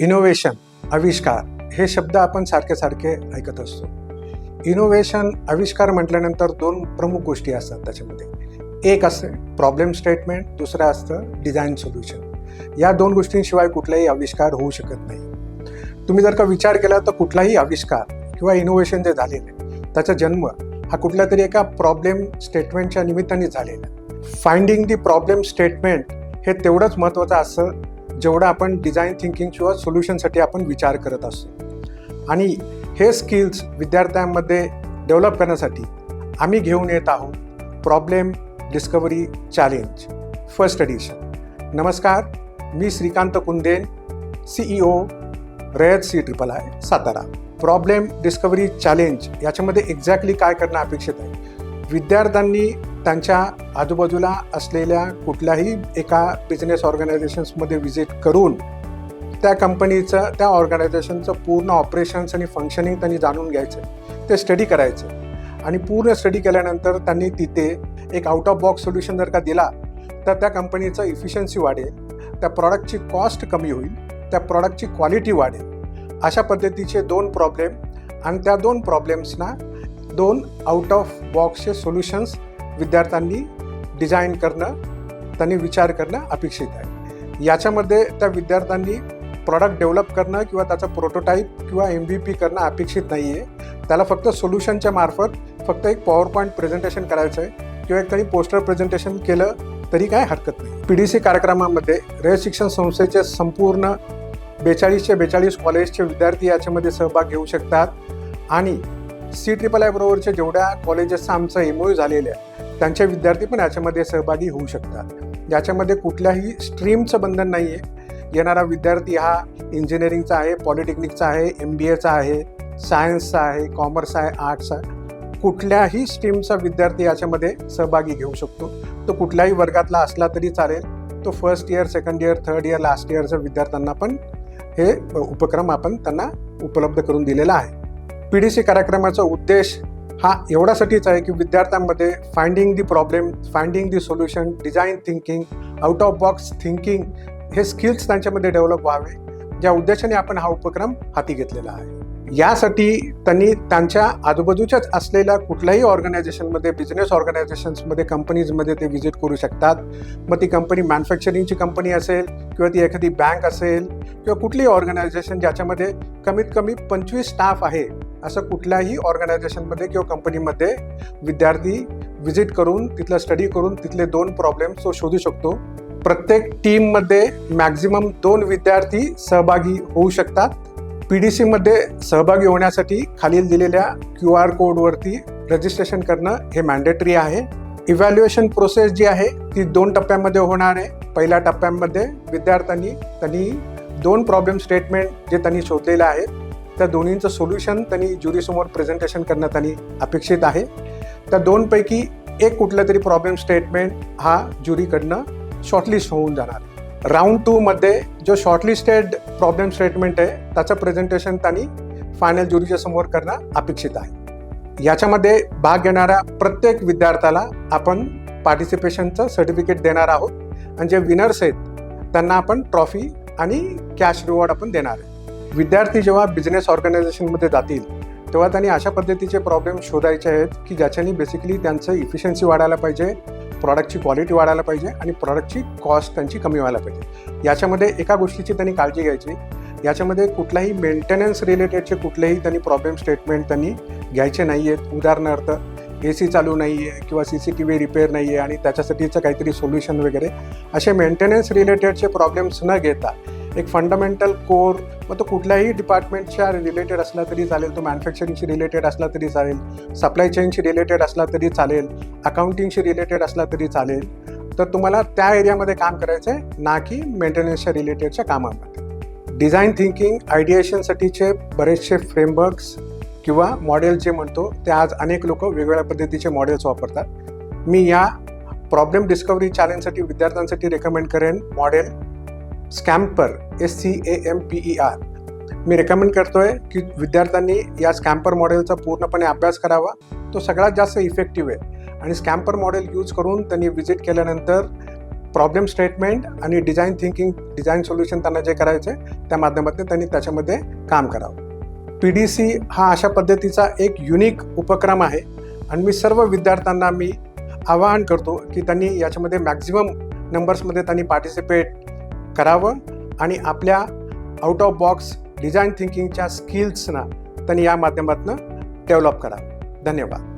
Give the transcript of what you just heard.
Innovation आविष्कार हे शब्द आपण सारखे सारखे ऐकत असतो. इनोव्हेशन आविष्कार म्हटल्यानंतर दोन प्रमुख गोष्टी असतात त्याच्यामध्ये. एक असते प्रॉब्लेम स्टेटमेंट दुसरं असतं डिझाईन सोल्युशन या दोन गोष्टींशिवाय कुठलाही आविष्कार होऊ शकत नाही. तुम्ही जर का विचार केला तर कुठलाही आविष्कार किंवा इनोव्हेशन जे झालेलं आहे त्याचा जन्म हा कुठल्या तरी एका प्रॉब्लेम स्टेटमेंटच्या निमित्ताने झालेला आहे. फाइंडिंग दी प्रॉब्लेम स्टेटमेंट हे तेवढंच महत्त्वाचं असतं जेवढं आपण डिझाईन थिंकिंग किंवा सोल्युशनसाठी आपण विचार करत असतो आणि हे स्किल्स विद्यार्थ्यांमध्ये डेव्हलप करण्यासाठी आम्ही घेऊन येत आहोत problem discovery challenge first edition नमस्कार मी Shrikant Kunden CEO Rayat C triple I Satara. Problem discovery challenge याच्यामध्ये एक्झॅक्टली काय करणं अपेक्षित आहे? विद्यार्थ्यांनी त्यांच्या आजूबाजूला असलेल्या कुठल्याही एका बिझनेस ऑर्गनायझेशन्समध्ये व्हिजिट करून त्या कंपनीचं त्या ऑर्गनायझेशनचं पूर्ण ऑपरेशन्स आणि फंक्शनिंग त्यांनी जाणून घ्यायचं ते स्टडी करायचं. आणि पूर्ण स्टडी केल्यानंतर त्यांनी तिथे एक आउट ऑफ बॉक्स सोल्युशन जर का दिला तर त्या कंपनीचं इफिशियन्सी वाढेल त्या प्रॉडक्टची कॉस्ट कमी होईल त्या प्रॉडक्टची क्वालिटी वाढेल. अशा पद्धतीचे दोन प्रॉब्लेम आणि त्या दोन प्रॉब्लेम्सना दोन आउट ऑफ बॉक्सचे सोल्युशन्स विद्यार्थ्यांनी डिझाईन करणं त्यांनी विचार करणं अपेक्षित आहे. याच्यामध्ये त्या विद्यार्थ्यांनी प्रॉडक्ट डेव्हलप करणं किंवा त्याचं प्रोटोटाईप किंवा एम व्ही पी करणं अपेक्षित नाही आहे त्याला फक्त सोल्युशनच्या मार्फत फक्त एक पॉवर पॉईंट प्रेझेंटेशन करायचं आहे किंवा एक तरी पोस्टर प्रेझेंटेशन केलं तरी काय हरकत नाही. पी डी सी कार्यक्रमामध्ये रयत शिक्षण संस्थेचे संपूर्ण बेचाळीसचे बेचाळीस कॉलेजचे विद्यार्थी याच्यामध्ये सहभाग घेऊ शकतात. आणि सी ट्रिपल आय बरोबरच्या जेवढ्या कॉलेजेसचा आमचं एमओयू झालेलं आहे त्यांचे विद्यार्थी पण याच्यामध्ये सहभागी होऊ शकतात. याच्यामध्ये कुठल्याही स्ट्रीमचं बंधन नाही आहे येणारा विद्यार्थी हा इंजिनिअरिंगचा आहे पॉलिटेक्निकचा आहे एम बी एचा आहे सायन्सचा आहे कॉमर्स आहे आर्ट्स आहे. कुठल्याही स्ट्रीमचा विद्यार्थी याच्यामध्ये सहभागी घेऊ शकतो. तो कुठल्याही वर्गातला असला तरी चालेल. तो first year second year third year last इयरच्या विद्यार्थ्यांना पण हे उपक्रम आपण त्यांना उपलब्ध करून दिलेला आहे. पी डी सी कार्यक्रमाचा उद्देश हा एवढ्यासाठीच आहे की विद्यार्थ्यांमध्ये finding the problem finding the solution design thinking out of box thinking हे स्किल्स त्यांच्यामध्ये डेव्हलप व्हावे. ज्या उद्देशाने आपण हा उपक्रम हाती घेतलेला आहे. यासाठी त्यांनी त्यांच्या आजूबाजूच्याच असलेल्या कुठल्याही ऑर्गनायझेशनमध्ये बिझनेस ऑर्गनायझेशन्समध्ये कंपनीजमध्ये ते व्हिजिट करू शकतात. मग ती कंपनी मॅन्युफॅक्चरिंगची कंपनी असेल किंवा ती एखादी बँक असेल किंवा कुठलीही ऑर्गनायझेशन ज्याच्यामध्ये कमीत कमी पंचवीस स्टाफ आहे असं कुठल्याही ऑर्गनायझेशनमध्ये किंवा कंपनीमध्ये विद्यार्थी व्हिजिट करून तिथलं स्टडी करून तिथले दोन प्रॉब्लेम्स तो शोधू शकतो. प्रत्येक टीममध्ये मॅक्झिमम दोन विद्यार्थी सहभागी होऊ शकतात. पी डी सीमध्ये सहभागी होण्यासाठी खालील दिलेल्या क्यू आर कोडवरती रजिस्ट्रेशन करणं हे मॅन्डेटरी आहे. इव्हॅल्युएशन प्रोसेस जी आहे ती दोन टप्प्यामध्ये होणार आहे. पहिल्या टप्प्यामध्ये विद्यार्थ्यांनी त्यांनी दोन प्रॉब्लेम स्टेटमेंट जे त्यांनी शोधलेले आहेत त्या दोन्हींचं सोल्युशन त्यांनी ज्युरीसमोर प्रेझेंटेशन करणं त्यांनी अपेक्षित आहे. त्या दोनपैकी एक कुठलं तरी प्रॉब्लेम स्टेटमेंट हा ज्युरीकडनं शॉर्टलिस्ट होऊन जाणार. राऊंड टूमध्ये जो शॉर्टलिस्टेड प्रॉब्लेम स्टेटमेंट आहे त्याचं प्रेझेंटेशन त्यांनी फायनल ज्युरीच्या समोर करणं अपेक्षित आहे. याच्यामध्ये भाग घेणाऱ्या प्रत्येक विद्यार्थ्याला आपण पार्टिसिपेशनचं सर्टिफिकेट देणार आहोत. आणि जे विनर्स आहेत त्यांना आपण ट्रॉफी आणि कॅश रिवॉर्ड आपण देणार आहे. विद्यार्थी जेव्हा बिझनेस ऑर्गनायझेशनमध्ये जातील तेव्हा त्यांनी अशा पद्धतीचे प्रॉब्लेम शोधायचे आहेत की ज्याच्यानी बेसिकली त्यांचं इफिशियन्सी वाढायला पाहिजे प्रॉडक्टची क्वालिटी वाढायला पाहिजे आणि प्रॉडक्टची कॉस्ट त्यांची कमी व्हायला पाहिजे. याच्यामध्ये एका गोष्टीची त्यांनी काळजी घ्यायची. याच्यामध्ये कुठलाही मेंटेनन्स रिलेटेडचे कुठलेही त्यांनी प्रॉब्लेम स्टेटमेंट त्यांनी घ्यायचे नाही आहेत उदाहरणार्थ ए सी चालू नाही आहे किंवा C C T V repair नाही आहे आणि त्याच्यासाठीचं काहीतरी सोल्युशन वगैरे. असे मेंटेनन्स रिलेटेडचे प्रॉब्लेम्स न घेता एक फंडामेंटल कोर मग तो कुठल्याही डिपार्टमेंटच्या रिलेटेड असला तरी चालेल तो मॅन्युफॅक्चरिंगशी रिलेटेड असला तरी चालेल सप्लाय चेनशी रिलेटेड असला तरी चालेल अकाउंटिंगशी रिलेटेड असला तरी चालेल. तर तुम्हाला त्या एरियामध्ये काम करायचं आहे ना की मेंटेनन्सच्या रिलेटेडच्या कामामध्ये. डिझाईन थिंकिंग आयडिएशनसाठीचे बरेचसे फ्रेमवर्क्स किंवा मॉडेल जे म्हणतो ते आज अनेक लोक वेगवेगळ्या पद्धतीचे मॉडेल्स वापरतात. मी या प्रॉब्लेम डिस्कवरी चॅलेंजसाठी विद्यार्थ्यांसाठी रेकमेंड करेन model SCAMPER S C A M P E R me recommend करतोय की विद्यार्थ्यांनी या स्कॅम्पर मॉडेलचा पूर्णपणे अभ्यास करावा. तो सगळ्यात जास्त इफेक्टिव्ह आहे. आणि स्कॅम्पर मॉडेल यूज करून त्यांनी व्हिजिट केल्यानंतर प्रॉब्लेम स्टेटमेंट आणि डिझाईन थिंकिंग डिझाईन सोल्युशन त्यांना जे करायचे त्या माध्यमातून त्यांनी त्याच्यामध्ये काम करावं. पी डी सी हा अशा पद्धतीचा एक युनिक उपक्रम आहे. आणि मी सर्व विद्यार्थ्यांना मी आवाहन करतो की त्यांनी याच्यामध्ये मॅक्झिमम नंबर्समध्ये त्यांनी पार्टिसिपेट करावं आणि आपल्या आउट ऑफ बॉक्स डिझाईन थिंकिंगच्या स्किल्सना त्यांनी या माध्यमातून डेव्हलप करावं धन्यवाद.